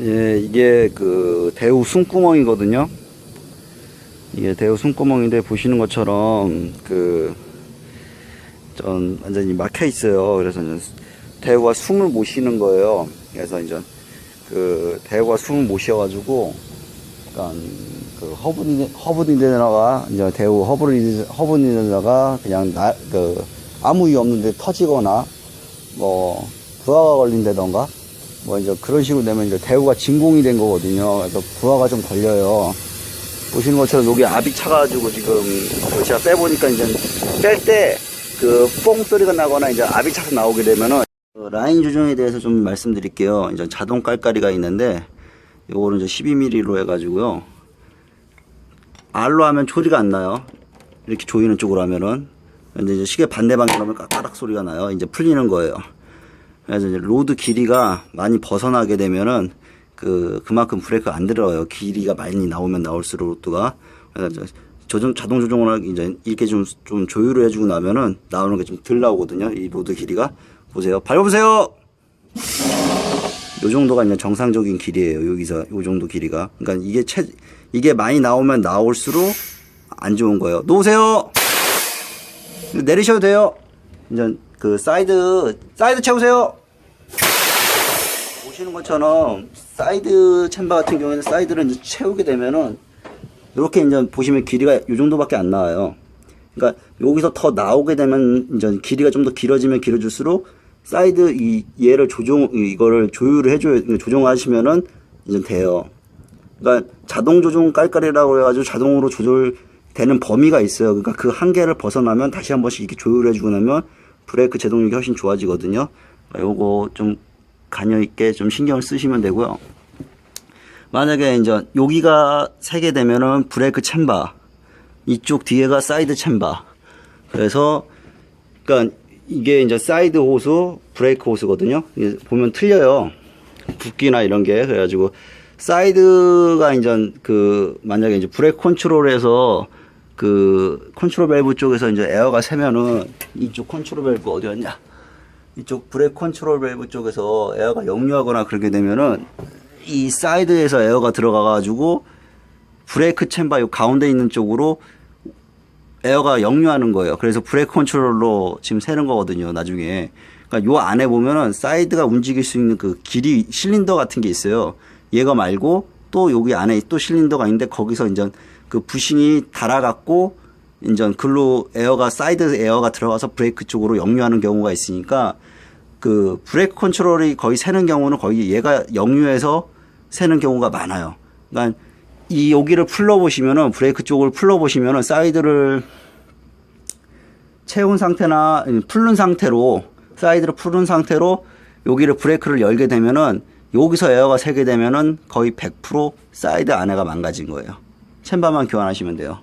예, 이게 그 대우 숨구멍이거든요. 이게 대우 숨구멍인데 보시는 것처럼 그 전 완전히 막혀 있어요. 그래서 대우가 숨을 못 쉬는 거예요. 그래서 이제 그 대우가 숨을 못 쉬어가지고 약간 그 허브니 허브니데다가 이제 대우 허브니 허브니데다가 그냥 나 그 아무 이유 없는데 터지거나 뭐 부하가 걸린다던가 뭐 이제 그런 식으로 되면 이제 대우가 진공이 된 거거든요. 그래서 부하가 좀 걸려요. 보시는 것처럼 여기 압이 차가지고 지금 그 제가 빼보니까 이제 뺄 때 그 뽕 소리가 나거나 이제 압이 차서 나오게 되면은 그 라인 조정에 대해서 좀 말씀드릴게요. 이제 자동 깔깔이가 있는데 요거는 이제 12mm로 해가지고요. R로 하면 소리가 안 나요. 이렇게 조이는 쪽으로 하면은 근데 이제 시계 반대 방향으로 하면 까까락 소리가 나요. 이제 풀리는 거예요. 그래서 이제 로드 길이가 많이 벗어나게 되면은 그 그만큼 브레이크가 안 들어요. 길이가 많이 나오면 나올수록 로드가 그래서 조정 자동 조정을 이제 이렇게 좀 좀 조율을 해주고 나면은 나오는 게 좀 덜 나오거든요. 이 로드 길이가 보세요. 밟아보세요. 요 정도가 이제 정상적인 길이에요. 여기서 요 정도 길이가. 그러니까 이게 채 이게 많이 나오면 나올수록 안 좋은 거예요. 놓으세요. 내리셔도 돼요. 이제 그 사이드 사이드 채우세요. 보시는 것처럼 사이드 챔버 같은 경우에는 사이드를 이제 채우게 되면은 이렇게 이제 보시면 길이가 이 정도밖에 안 나와요. 그러니까 여기서 더 나오게 되면 이제 길이가 좀 더 길어지면 길어질수록 사이드 이 얘를 조정 이거를 조율을 해줘야 조정하시면은 이제 돼요. 그러니까 자동 조정 깔깔이라고 해가지고 자동으로 조절되는 범위가 있어요. 그러니까 그 한계를 벗어나면 다시 한 번씩 이렇게 조율해주고 나면 브레이크 제동력이 훨씬 좋아지거든요. 요거 좀 관여 있게 좀 신경을 쓰시면 되고요. 만약에 이제 여기가 세게 되면은 브레이크 챔바 이쪽 뒤에가 사이드 챔바 그래서 그러니까 이게 이제 사이드 호수 브레이크 호수거든요 보면 틀려요 붓기나 이런 게 그래가지고 사이드가 이제 그 만약에 이제 브레이크 컨트롤에서 그 컨트롤 밸브 쪽에서 이제 에어가 새면은 이쪽 컨트롤 밸브 어디였냐 이쪽 브레이크 컨트롤 밸브 쪽에서 에어가 역류하거나 그렇게 되면은 이 사이드에서 에어가 들어가 가지고 브레이크 챔버 요 가운데 있는 쪽으로 에어가 역류하는 거예요. 그래서 브레이크 컨트롤로 지금 세는 거거든요. 나중에. 그러니까 요 안에 보면은 사이드가 움직일 수 있는 그 길이 실린더 같은 게 있어요. 얘가 말고 또 여기 안에 또 실린더가 있는데 거기서 이제 그 부싱이 달아갖고 이제 글로 에어가 사이드 에어가 들어가서 브레이크 쪽으로 역류하는 경우가 있으니까 그 브레이크 컨트롤이 거의 새는 경우는 거의 얘가 역류해서 새는 경우가 많아요. 그러니까 이 여기를 풀러 보시면은 브레이크 쪽을 풀러 보시면은 사이드를 채운 상태나 풀른 상태로 사이드를 풀은 상태로 여기를 브레이크를 열게 되면은 여기서 에어가 새게 되면은 거의 100% 사이드 안에가 망가진 거예요. 챔버만 교환하시면 돼요.